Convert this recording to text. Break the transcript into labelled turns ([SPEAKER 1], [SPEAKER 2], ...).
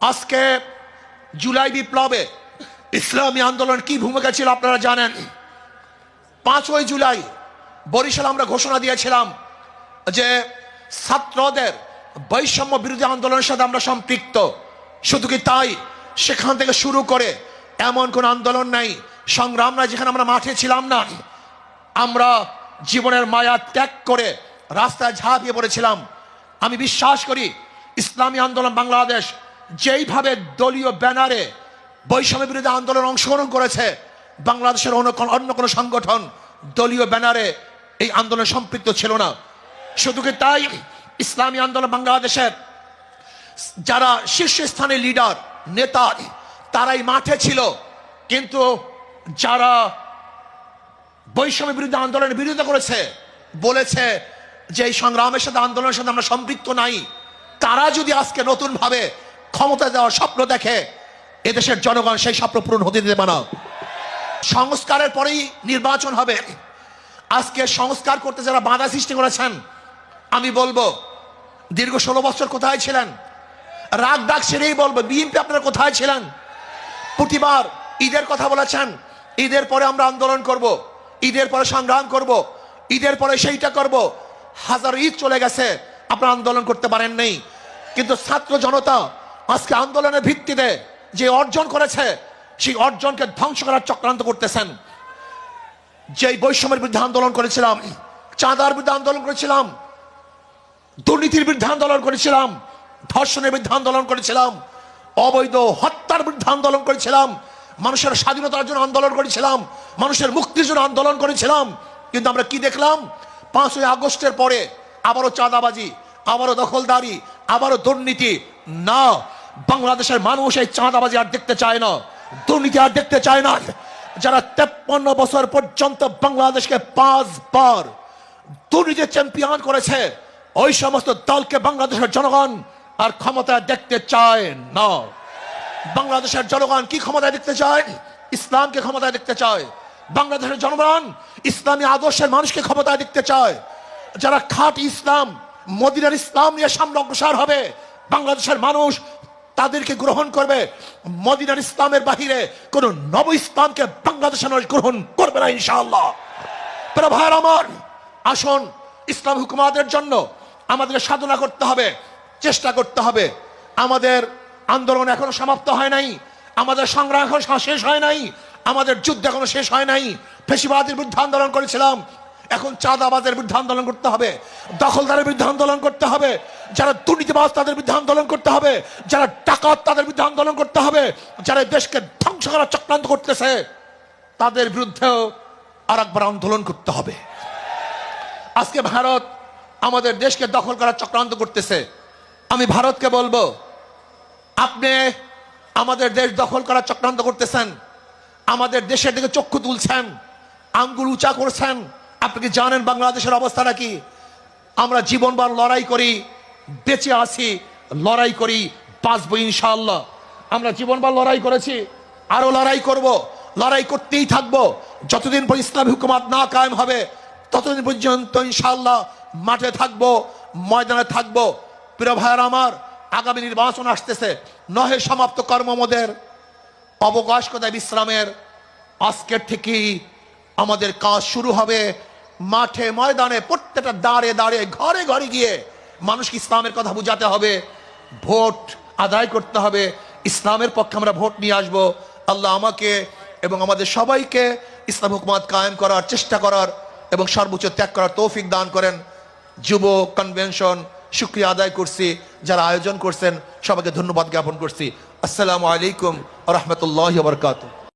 [SPEAKER 1] আজকে জুলাই বিপ্লবে ইসলামী আন্দোলন কি ভূমিকা ছিল আপনারা জানেন? পাঁচই জুলাই বরিশাল আমরা ঘোষণা দিয়েছিলাম যে ছাত্রদের বৈষম্য বিরোধী আন্দোলনের সাথে আমরা সম্পৃক্ত। শুধু কি তাই? সেখান থেকে শুরু করে এমন কোন আন্দোলন নাই। সংগ্রাম নাই যেখানে আমরা মাঠে ছিলাম না। আমরা জীবনের মায়া ত্যাগ করে রাস্তায় ঝাঁপিয়ে পড়েছিলাম। আমি বিশ্বাস করি ইসলামী আন্দোলন বাংলাদেশ যেইভাবে দলীয় ব্যানারে বৈষম্য বিরোধী আন্দোলন অংশগ্রহণ করেছে, বাংলাদেশের অন্য কোন- অন্য কোনো সংগঠন দলীয় ব্যানারে এই আন্দোলন সম্পৃক্ত ছিল না। শুধু কি তাই? ইসলামী আন্দোলন বাংলাদেশের যারা শীর্ষস্থানে লিডার, নেতা, তারাই মাঠে ছিল। কিন্তু যারা বৈষম্য বিরুদ্ধে আন্দোলনের বিরোধিতা করেছে, বলেছে যে এই সংগ্রামের সাথে আন্দোলনের সাথে আমরা সম্পৃক্ত নাই, তারা যদি আজকে নতুন ভাবে ক্ষমতা দেওয়ার স্বপ্ন দেখে এদেশের জনগণ সেই স্বপ্ন পূরণ হতে দেবে না। সংস্কারের পরেই নির্বাচন হবে। আজকে সংস্কার করতে যারা বাধা সৃষ্টি করেছেন, আমি বলব, দীর্ঘ ষোলো বছর কোথায় ছিলেন? রাগ ডাক সেরেই বলব, বিএনপি আপনারা কোথায় ছিলেন? প্রতিবার ঈদের কথা বলেছেন, ঈদের পরে আমরা আন্দোলন করব, ঈদের পরে সংগ্রাম করব, ঈদের পরে সেইটা করব। হাজার ঈদ চলে গেছে, আপনারা আন্দোলন করতে পারেন নেই। কিন্তু ছাত্র জনতা আজকে আন্দোলনের ভিত্তিতে যে অর্জন করেছে, সেই অর্জনকে ধ্বংস করার চক্রান্ত করতেছেন। যেই বৈষম্যের বিরুদ্ধে আন্দোলন করেছিলাম, চাঁদার বিরুদ্ধে আন্দোলন করেছিলাম, দুর্নীতির বিরুদ্ধে আন্দোলন করেছিলাম, ধর্ষণের বিরুদ্ধে আন্দোলন করেছিলাম, অবৈধ হত্যার বিরুদ্ধে আন্দোলন করেছিলাম, মানুষের স্বাধীনতার জন্য আন্দোলন করেছিলাম, মানুষের মুক্তির জন্য আন্দোলন করেছিলাম। কিন্তু আমরা কি দেখলাম? পাঁচই আগস্টের পরে আবারও চাঁদাবাজি, আবারও দখলদারি, আবারও দুর্নীতি। না বাংলাদেশের মানুষ এই চাঁদাবাজি আর দেখতে চায় না, দুর্নীতি আর দেখতে চায় না। যারা তেপ্পান্ন বছর পর্যন্ত বাংলাদেশকে পাঁচবার দুর্নীতি চ্যাম্পিয়ন করেছে, ওই সমস্ত দলকে বাংলাদেশের জনগণ আর ক্ষমতায় দেখতে চায় না। বাংলাদেশের জনগণ কি ক্ষমতায় দেখতে চায়? ইসলামকে ক্ষমতায় দেখতে চায়। বাংলাদেশের জনগণ ইসলামী আদর্শের মানুষকে ক্ষমতায় দেখতে চায়। যারা খাট ইসলাম, মদিনার ইসলাম নিয়ে সামনে অগ্রসর হবে, বাংলাদেশের মানুষ তাদেরকে গ্রহণ করবে। মদিনার ইসলামের বাহিরে কোন নব ইসলামকে বাংলাদেশের মানুষ গ্রহণ করবে না ইনশাআল্লাহ। প্রিয় ভাইয়ের আমার, আসুন, ইসলাম হুকুমাতের জন্য আমাদের সাধনা করতে হবে, চেষ্টা করতে হবে। আমাদের আন্দোলন এখনও সমাপ্ত হয় নাই, আমাদের সংগ্রাম এখন শেষ হয় নাই, আমাদের যুদ্ধ এখনও শেষ হয় নাই। ফেসিবাদের বিরুদ্ধে আন্দোলন করেছিলাম এখন চাঁদাবাজের বিরুদ্ধে আন্দোলন করতে হবে, দখলদারের বিরুদ্ধে আন্দোলন করতে হবে, যারা দুর্নীতিবাজ তাদের বিরুদ্ধে আন্দোলন করতে হবে, যারা ডাকাত তাদের বিরুদ্ধে আন্দোলন করতে হবে, যারা দেশকে ধ্বংস করার চক্রান্ত করতেছে, তাদের বিরুদ্ধেও আর একবার আন্দোলন করতে হবে। আজকে ভারত আমাদের দেশকে দখল করার চক্রান্ত করতেছে। আমি ভারতকে বলব, আপনি আমাদের দেশ দখল করার চক্রান্ত করতেছেন, আমাদের দেশের দিকে চক্ষু তুলছেন, আঙ্গুল উঁচা করছেন আপনি জানেন বাংলাদেশের অবস্থাটা কি আমরা জীবনবার লড়াই করি, বেঁচে আছি, লড়াই করি, বাঁচবো ইনশাআল্লাহ। আমরা জীবনবার লড়াই করেছি আরও লড়াই করব, লড়াই করতেই থাকব। যতদিন পর ইসলামী হুকুমাত না কায়েম হবে, ততদিন পর্যন্ত ইনশাআল্লাহ মাঠে থাকব, ময়দানে থাকব। প্রিয় ভাইয়ের আমার, আগামী নির্বাচন আসতেছে, নহে সমাপ্ত কর্মমদের অবকাশ কোথায় বিশ্রামের? আজকের থেকেই আমাদের কাজ শুরু হবে। মাঠে, ময়দানে, প্রত্যেকটা দাঁড়ে দাঁড়ে, ঘরে ঘরে গিয়ে মানুষকে ইসলামের কথা বুঝাতে হবে, ভোট আদায় করতে হবে, ইসলামের পক্ষে আমরা ভোট নিয়ে আসব। আল্লাহ আমাকে এবং আমাদের সবাইকে ইসলাম হুকুমাত কায়েম করার চেষ্টা করার এবং সর্বোচ্চ ত্যাগ করার তৌফিক দান করেন। যুব কনভেনশন শুক্রিয়া আদায় করছি, যারা আয়োজন করছেন, সবাইকে ধন্যবাদ জ্ঞাপন করছি। আসসালামু আলাইকুম রহমতুল্লাহ বরকাত